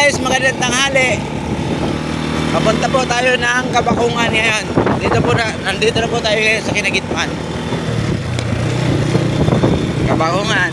guys, magandang tanghali. Papunta po tayo ng Kabakungan ngayon. Dito po na, nandito na po tayo ngayon sa Kinagitman. Kabakungan.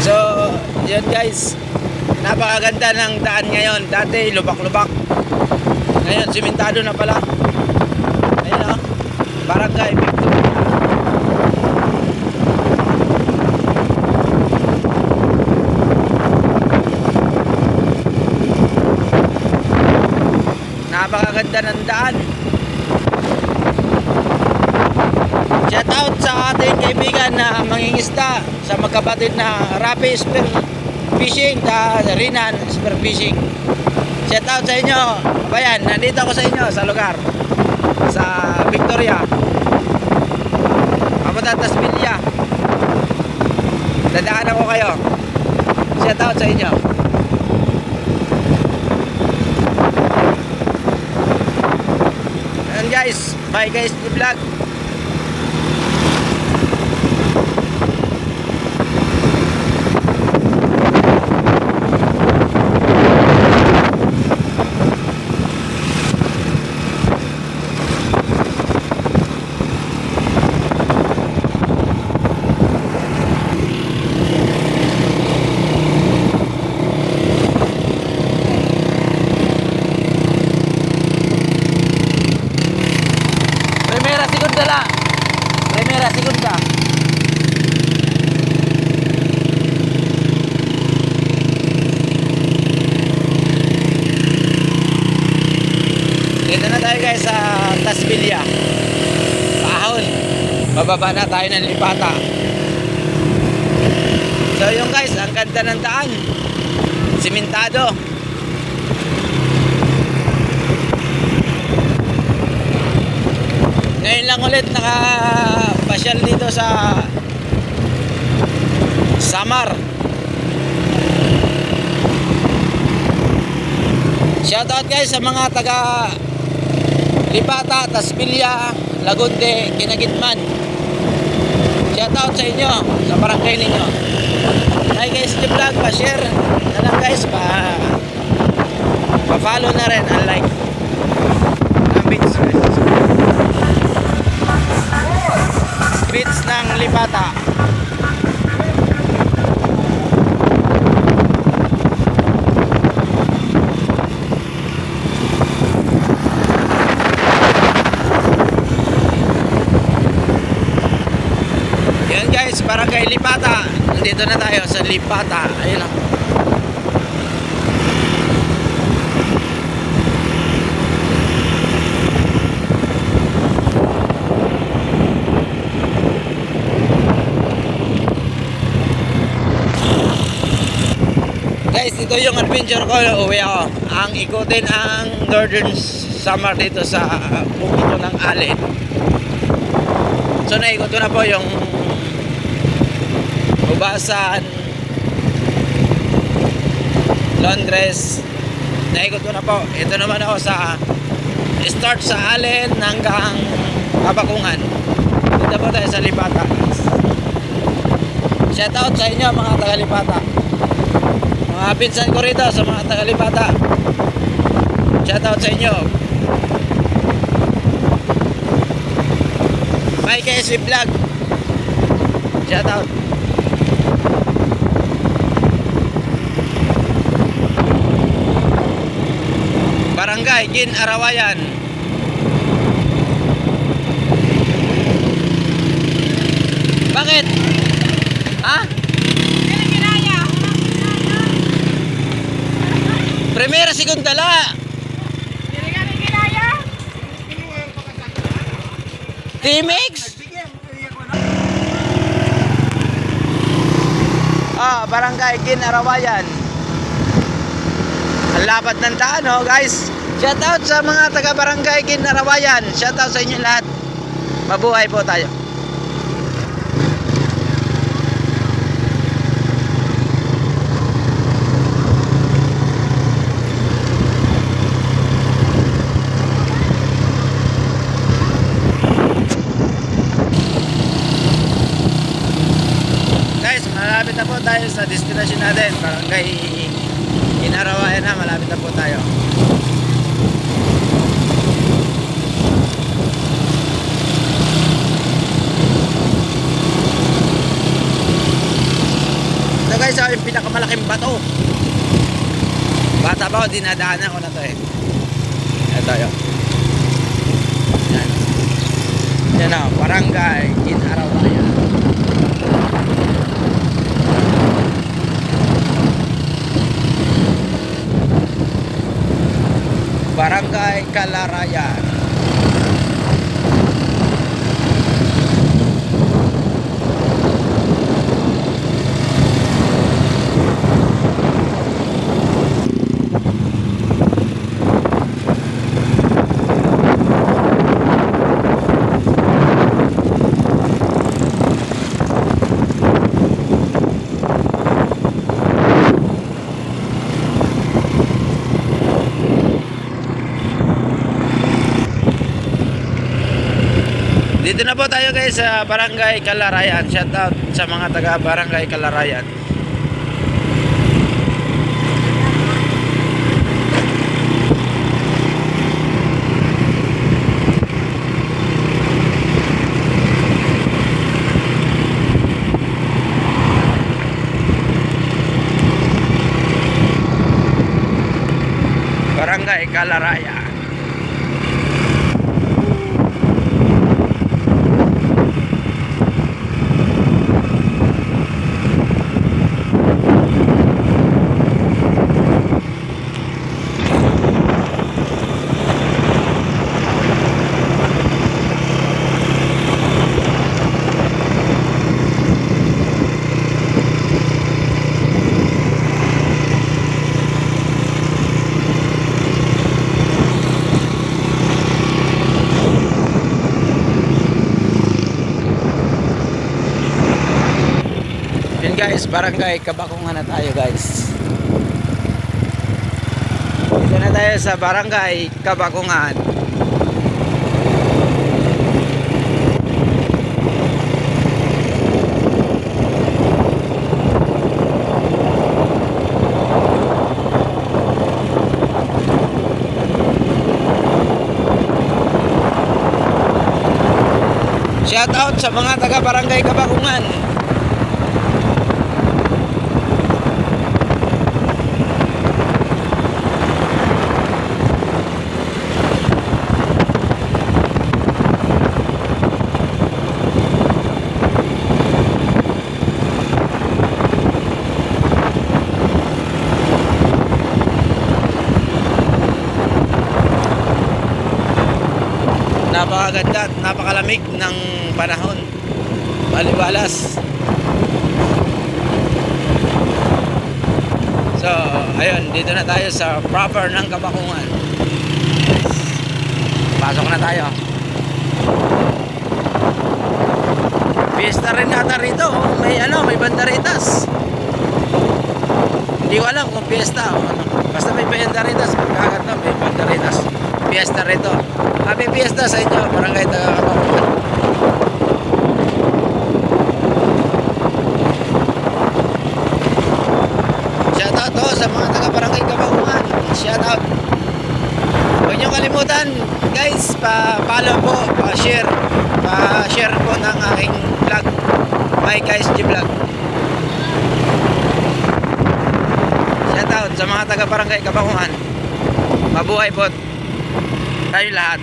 So, yun guys. Napakaganda ng daan ngayon. Dati lubak-lubak. Ngayon, simentado na pala. Barangay Victor. Napakaganda ng daan. Shout out sa ating kaibigan na mangingisda sa magkapatid na Rapi Spear Fishing ta Rinan Spear Fishing. Shout out sa inyo. Bayan, nandito ako sa inyo sa lugar sa Victoria. Papunta Tasbilya. Dadaanan ko kayo. Shout out sa inyo. And guys, bye guys, the vlog. Primera, segunda la. Primera, segunda. Dito na tayo guys sa Tasbilya. Ahon. Bababa na tayo ng lipata. So yung guys, ang ganda ng daan. Simentado. Ngayon lang ulit nakapasyal dito sa Samar. Shoutout guys sa mga taga Lipata, Tasbilya, Lagunde, Kinagitman. Shoutout sa inyo, sa barangay ninyo. Hi guys, the vlog, pa-share na lang guys, pa pa-follow na rin, and like. Ang guys. Beats ng Lipata. Yan guys, para kay Lipata. Nandito na tayo sa Lipata. Ayun o. Guys, ito yung adventure ko. Uwi ako. Ang ikutin ang Northern Summer dito sa bukito ng Alin. So naikot ko na po yung Ubasan Londres. Naikot ko na po. Ito naman ako sa Start sa Allen hanggang Kabakungan Dito po tayo sa Lipata Shout out sa inyo mga taga Lipata Mga pinsan ko rito sa mga taga Lipata Shout out sa inyo Mike SB Vlog. Shout out Barangay Gin Arawayan Bakit? Ha? Primera, segunda la T-Mix? Ah, Barangay Gin Arawayan Ang lapad ng daan oh guys Shout out sa mga taga-barangay Kinarawayan. Shout out sa inyo lahat. Mabuhay po tayo. Guys, malapit po tayo sa destination natin. Barangay Kinarawayan na, malapit na po tayo. Ah, yung pinakamalaking bato. Bata pa ako, dinadaanan ko na to eh. Ito yun. Yan. Yan na, barangay Inarawayan. Barangay Kalarayan. Dito na po tayo guys sa Barangay Kalarayan. Shout out sa mga taga Barangay Kalarayan. Barangay Kalarayan. Yun guys, barangay Kabakungan na tayo guys. Dito na tayo sa barangay Kabakungan. Shout out sa mga taga barangay Kabakungan. Napakaganda at napakalamig ng panahon. Balibalas. So ayun dito na tayo sa proper ng kabakungan. Pasok na tayo. Fiesta rin nata rito. May ano may banderitas hindi ko alam kung fiesta o ano. Basta may banderitas pagkagat na may banderitas fiesta rito happy fiesta sa inyo barangay taga kabakungan Shout out to sa mga taga Barangay Kabaungan. Shout out. Huwag niyo kalimutan, guys, pa-follow po, pa-share, pa-share po ng aking vlog. My guys G Vlog. Shout out sa mga taga Barangay Kabaungan. Mabuhay po tayo lahat.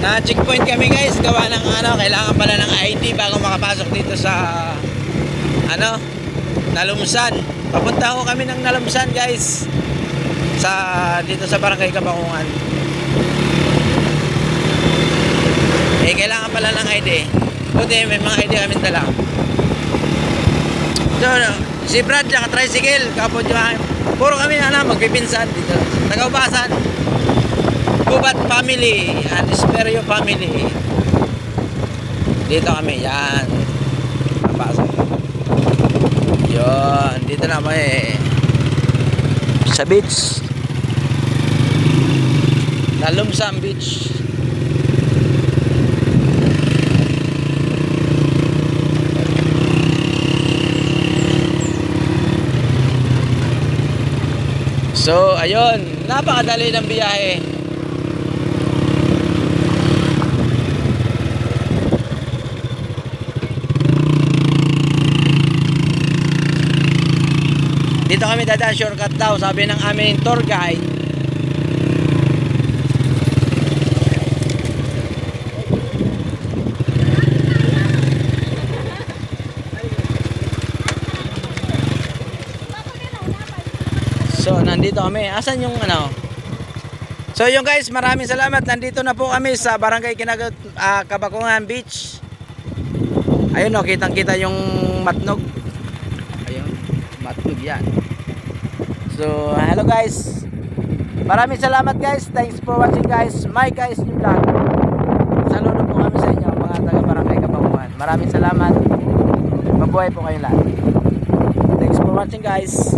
Na checkpoint kami guys, gawa ng ano, kailangan pala ng ID bago makapasok dito sa ano, Nalumsan. Papunta ko kami ng Nalumsan guys. Sa dito sa Barangay Kabangungan. Eh kailangan pala ng ID. Buti may mga ID kami dala. So, no, si Brad tsaka tricycle, kapon yung puro kami ano, magpipinsan dito. Tagaubasan. Kubat family and Esperio family. Dito kami, yan. Napasok. Yun, dito na kami sa beach. Talumsam Beach. So, ayun, napakadali ng biyahe. Dito kami dadaan shortcut daw, sabi ng aming tour guide. So, nandito kami. Asan yung ano? So, yung guys, maraming salamat. Nandito na po kami sa Barangay Kinagat, ah, Kabakungan Beach. Ayun o, kitang-kita yung matnog. Ayun, matnog yan. So, hello guys. Maraming salamat guys. Thanks for watching guys. My guys yung vlog. Saludo po kami sa inyo mga taga Barangay Kabakungan. Maraming salamat. Mabuhay po kayo lahat. Thanks for watching guys.